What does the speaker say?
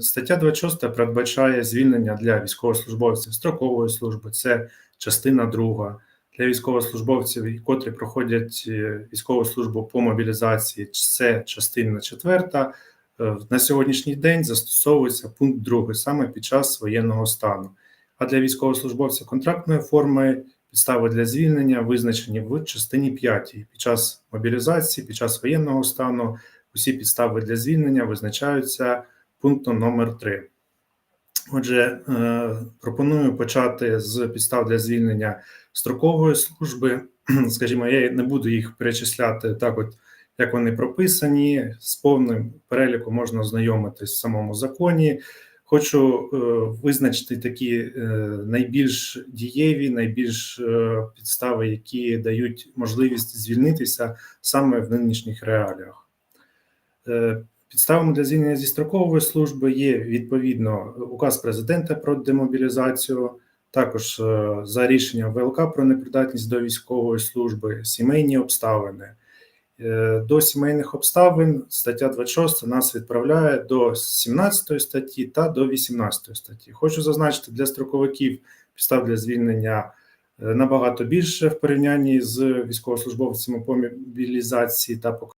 Стаття 26 передбачає звільнення для військовослужбовців строкової служби, це частина друга. Для військовослужбовців, котрі проходять е, військову службу по мобілізації, це частина четверта. Е, На сьогоднішній день застосовується пункт другий саме під час воєнного стану. А для військовослужбовців контрактної форми підстави для звільнення визначені в частині 5. Під час мобілізації, під час воєнного стану усі підстави для звільнення визначаються пунктом номер 3. Отже, е, пропоную почати з підстав для звільнення строкової служби. Скажімо, я не буду їх перечисляти так, от як вони прописані. З повним переліком можна ознайомитись в самому законі. Хочу е, визначити такі е, найбільш дієві, найбільш підстави, які дають можливість звільнитися саме в нинішніх реаліях. Підставами для звільнення зі строкової служби є відповідно указ президента про демобілізацію, також е, за рішенням ВЛК про непридатність до військової служби, сімейні обставини. Е, До сімейних обставин стаття 26 нас відправляє до 17 статті та до 18 статті. Хочу зазначити для строковиків підстав для звільнення е, набагато більше в порівнянні з військовослужбовцями по мобілізації та по